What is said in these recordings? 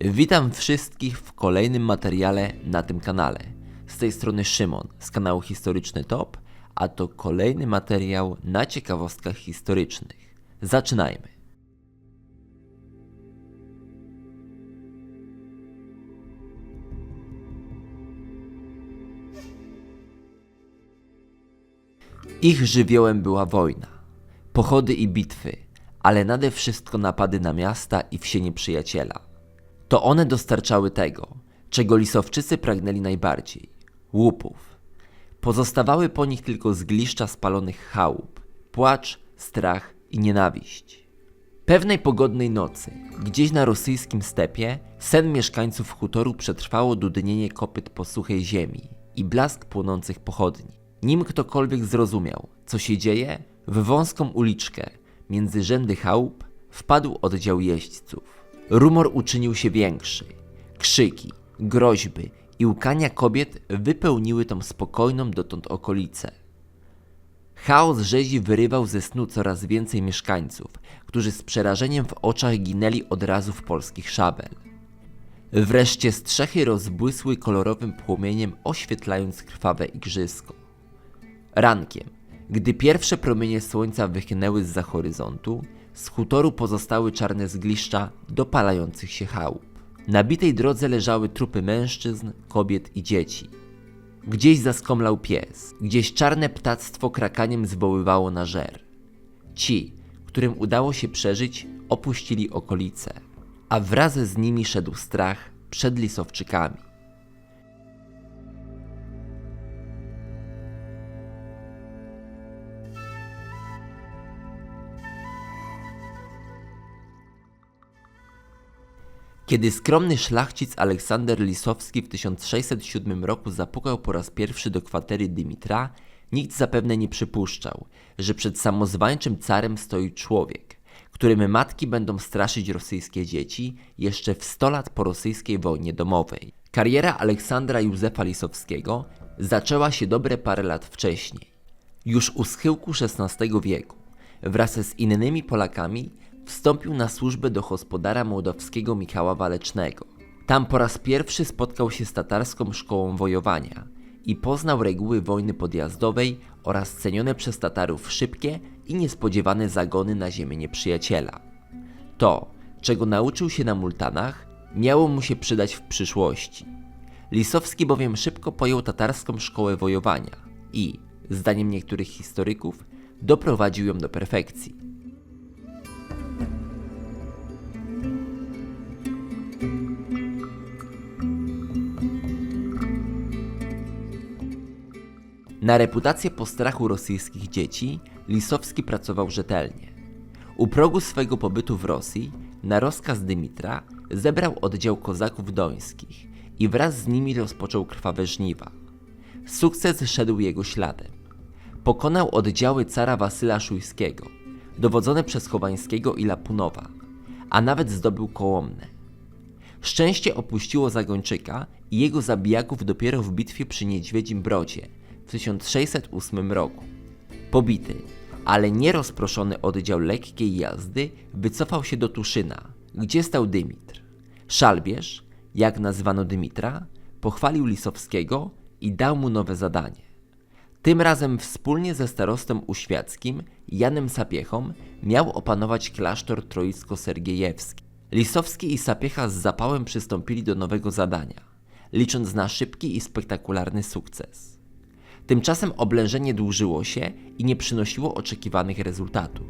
Witam wszystkich w kolejnym materiale na tym kanale. Z tej strony Szymon z kanału Historyczny Top, a to kolejny materiał na ciekawostkach historycznych. Zaczynajmy. Ich żywiołem była wojna, pochody i bitwy, ale nade wszystko napady na miasta i wsie nieprzyjaciela. To one dostarczały tego, czego lisowczycy pragnęli najbardziej łupów. Pozostawały po nich tylko zgliszcza spalonych chałup, płacz, strach i nienawiść. Pewnej pogodnej nocy, gdzieś na rosyjskim stepie, sen mieszkańców hutoru przetrwało dudnienie kopyt po suchej ziemi i blask płonących pochodni. Nim ktokolwiek zrozumiał, co się dzieje, w wąską uliczkę między rzędy chałup wpadł oddział jeźdźców. Rumor uczynił się większy. Krzyki, groźby i łkania kobiet wypełniły tą spokojną dotąd okolicę. Chaos rzezi wyrywał ze snu coraz więcej mieszkańców, którzy z przerażeniem w oczach ginęli od razu w polskich szabel. Wreszcie strzechy rozbłysły kolorowym płomieniem, oświetlając krwawe igrzysko. Rankiem, gdy pierwsze promienie słońca wychnęły z za horyzontu, z hutoru pozostały czarne zgliszcza dopalających się chałup. Na bitej drodze leżały trupy mężczyzn, kobiet i dzieci. Gdzieś zaskomlał pies, gdzieś czarne ptactwo krakaniem zwoływało na żer. Ci, którym udało się przeżyć, opuścili okolice, a wraz z nimi szedł strach przed lisowczykami. Kiedy skromny szlachcic Aleksander Lisowski w 1607 roku zapukał po raz pierwszy do kwatery Dymitra, nikt zapewne nie przypuszczał, że przed samozwańczym carem stoi człowiek, którym matki będą straszyć rosyjskie dzieci jeszcze w 100 lat po rosyjskiej wojnie domowej. Kariera Aleksandra Józefa Lisowskiego zaczęła się dobre parę lat wcześniej. Już u schyłku XVI wieku, wraz z innymi Polakami, wstąpił na służbę do gospodara mołdawskiego Michała Walecznego. Tam po raz pierwszy spotkał się z tatarską szkołą wojowania i poznał reguły wojny podjazdowej oraz cenione przez Tatarów szybkie i niespodziewane zagony na ziemię nieprzyjaciela. To, czego nauczył się na Multanach, miało mu się przydać w przyszłości. Lisowski bowiem szybko pojął tatarską szkołę wojowania i, zdaniem niektórych historyków, doprowadził ją do perfekcji. Na reputację postrachu rosyjskich dzieci Lisowski pracował rzetelnie. U progu swego pobytu w Rosji, na rozkaz Dymitra, zebrał oddział kozaków dońskich i wraz z nimi rozpoczął krwawe żniwa. Sukces szedł jego śladem. Pokonał oddziały cara Wasyla Szujskiego, dowodzone przez Chowańskiego i Lapunowa, a nawet zdobył Kołomnę. Szczęście opuściło Zagończyka i jego zabijaków dopiero w bitwie przy Niedźwiedzim Brodzie w 1608 roku. Pobity, ale nie rozproszony oddział lekkiej jazdy wycofał się do Tuszyna, gdzie stał Dymitr. Szalbierz, jak nazwano Dymitra, pochwalił Lisowskiego i dał mu nowe zadanie. Tym razem wspólnie ze starostem uświackim Janem Sapiechą miał opanować klasztor troicko-sergiejewski. Lisowski i Sapiecha z zapałem przystąpili do nowego zadania, licząc na szybki i spektakularny sukces. Tymczasem oblężenie dłużyło się i nie przynosiło oczekiwanych rezultatów.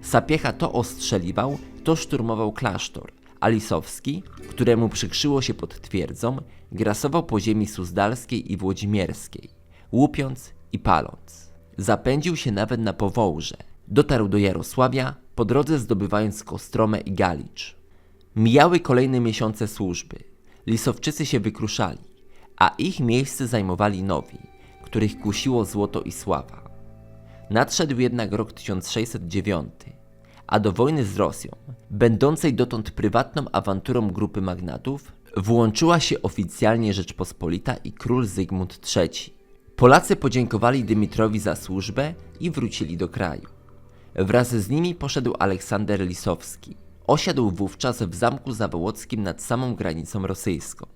Sapiecha to ostrzeliwał, to szturmował klasztor, a Lisowski, któremu przykrzyło się pod twierdzą, grasował po ziemi suzdalskiej i włodzimierskiej, łupiąc i paląc. Zapędził się nawet na Powołże. Dotarł do Jarosławia, po drodze zdobywając Kostromę i Galicz. Mijały kolejne miesiące służby. Lisowczycy się wykruszali, a ich miejsce zajmowali nowi, których kusiło złoto i sława. Nadszedł jednak rok 1609, a do wojny z Rosją, będącej dotąd prywatną awanturą grupy magnatów, włączyła się oficjalnie Rzeczpospolita i król Zygmunt III. Polacy podziękowali Dymitrowi za służbę i wrócili do kraju. Wraz z nimi poszedł Aleksander Lisowski, Osiadł wówczas w zamku zawołockim nad samą granicą rosyjską.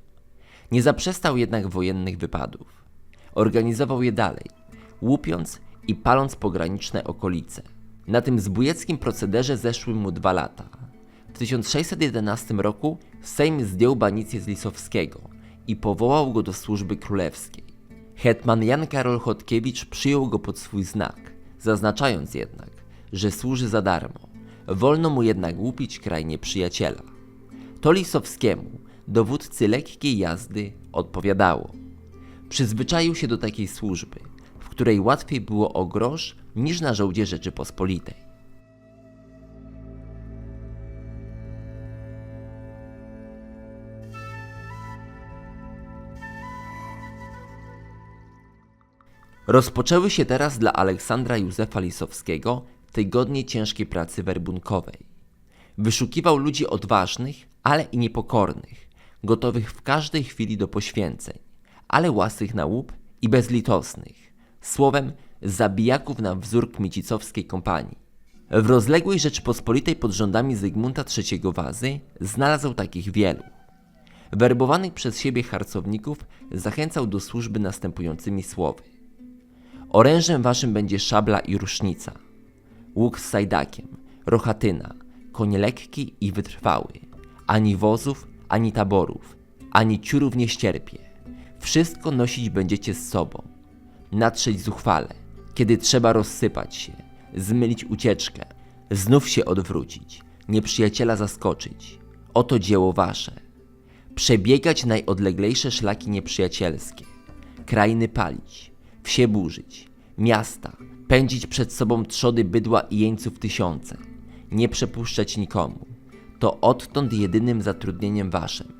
Nie zaprzestał jednak wojennych wypadów. Organizował je dalej, łupiąc i paląc pograniczne okolice. Na tym zbójeckim procederze zeszły mu dwa lata. W 1611 roku Sejm zdjął banicję z Lisowskiego i powołał go do służby królewskiej. Hetman Jan Karol Chodkiewicz przyjął go pod swój znak, zaznaczając jednak, że służy za darmo. Wolno mu jednak łupić kraj nieprzyjaciela. To Lisowskiemu, dowódcy lekkiej jazdy, odpowiadało. Przyzwyczaił się do takiej służby, w której łatwiej było o grosz niż na żołdzie Rzeczypospolitej. Rozpoczęły się teraz dla Aleksandra Józefa Lisowskiego tygodnie ciężkiej pracy werbunkowej. Wyszukiwał ludzi odważnych, ale i niepokornych, gotowych w każdej chwili do poświęceń, ale łasych na łup i bezlitosnych. Słowem, zabijaków na wzór kmicicowskiej kompanii. W rozległej Rzeczpospolitej pod rządami Zygmunta III Wazy znalazł takich wielu. Werbowanych przez siebie harcowników zachęcał do służby następującymi słowy. Orężem waszym będzie szabla i rusznica, łuk z sajdakiem, rochatyna, konie lekki i wytrwały, ani wozów, ani taborów, ani ciurów nie ścierpie. Wszystko nosić będziecie z sobą. Natrzeć zuchwale, kiedy trzeba rozsypać się, zmylić ucieczkę, znów się odwrócić, nieprzyjaciela zaskoczyć. Oto dzieło wasze. Przebiegać najodleglejsze szlaki nieprzyjacielskie, krainy palić, wsie burzyć, miasta, pędzić przed sobą trzody bydła i jeńców tysiące, nie przepuszczać nikomu. To odtąd jedynym zatrudnieniem waszym.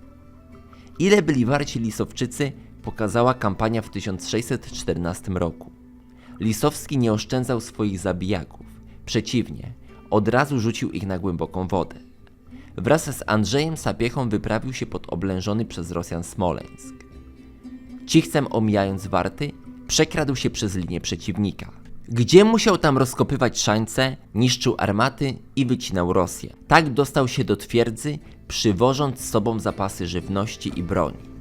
Ile byli warci Lisowczycy, pokazała kampania w 1614 roku. Lisowski nie oszczędzał swoich zabijaków. Przeciwnie, od razu rzucił ich na głęboką wodę. Wraz z Andrzejem Sapiechą wyprawił się pod oblężony przez Rosjan Smoleńsk. Cichcem omijając warty, przekradł się przez linię przeciwnika. Gdzie musiał tam rozkopywać szańce, niszczył armaty i wycinał Rosję. Tak dostał się do twierdzy, przywożąc z sobą zapasy żywności i broni.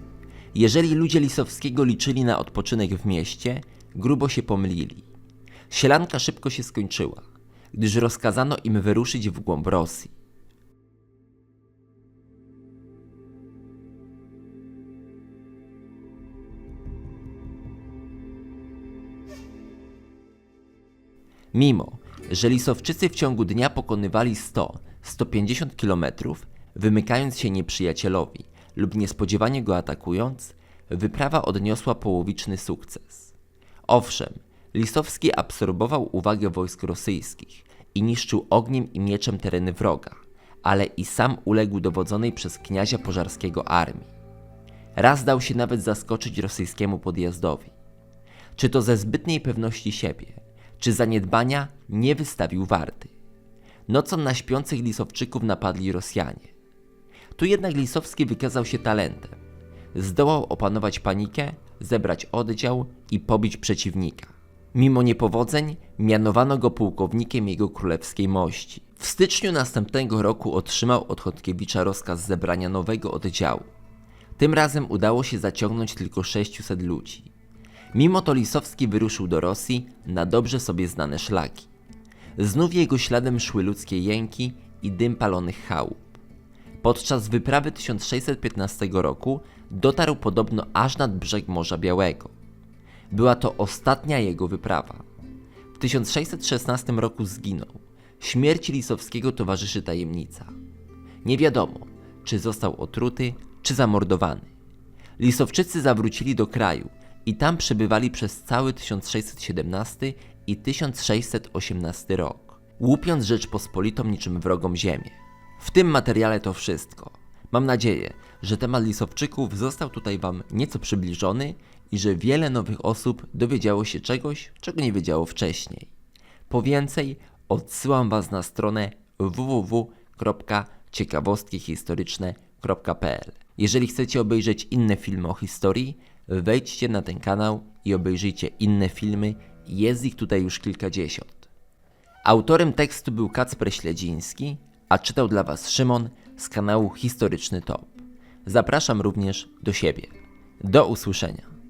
Jeżeli ludzie Lisowskiego liczyli na odpoczynek w mieście, grubo się pomylili. Sielanka szybko się skończyła, gdyż rozkazano im wyruszyć w głąb Rosji. Mimo, że Lisowczycy w ciągu dnia pokonywali 100-150 km, wymykając się nieprzyjacielowi lub niespodziewanie go atakując, wyprawa odniosła połowiczny sukces. Owszem, Lisowski absorbował uwagę wojsk rosyjskich i niszczył ogniem i mieczem tereny wroga, ale i sam uległ dowodzonej przez kniazia pożarskiego armii. Raz dał się nawet zaskoczyć rosyjskiemu podjazdowi. Czy to ze zbytniej pewności siebie, czy zaniedbania nie wystawił warty. Nocą na śpiących Lisowczyków napadli Rosjanie. Tu jednak Lisowski wykazał się talentem. Zdołał opanować panikę, zebrać oddział i pobić przeciwnika. Mimo niepowodzeń mianowano go pułkownikiem jego królewskiej mości. W styczniu następnego roku otrzymał od Chodkiewicza rozkaz zebrania nowego oddziału. Tym razem udało się zaciągnąć tylko 600 ludzi. Mimo to Lisowski wyruszył do Rosji na dobrze sobie znane szlaki. Znów jego śladem szły ludzkie jęki i dym palonych chałup. Podczas wyprawy 1615 roku dotarł podobno aż nad brzeg Morza Białego. Była to ostatnia jego wyprawa. W 1616 roku zginął. Śmierci Lisowskiego towarzyszy tajemnica. Nie wiadomo, czy został otruty, czy zamordowany. Lisowczycy zawrócili do kraju i tam przebywali przez cały 1617 i 1618 rok, łupiąc Rzeczpospolitą niczym wrogom ziemię. W tym materiale to wszystko. Mam nadzieję, że temat Lisowczyków został tutaj Wam nieco przybliżony i że wiele nowych osób dowiedziało się czegoś, czego nie wiedziało wcześniej. Po więcej odsyłam Was na stronę www.ciekawostkihistoryczne.pl. Jeżeli chcecie obejrzeć inne filmy o historii, wejdźcie na ten kanał i obejrzyjcie inne filmy, jest ich tutaj już kilkadziesiąt. Autorem tekstu był Kacper Śledziński, a czytał dla Was Szymon z kanału Historyczny Top. Zapraszam również do siebie. Do usłyszenia.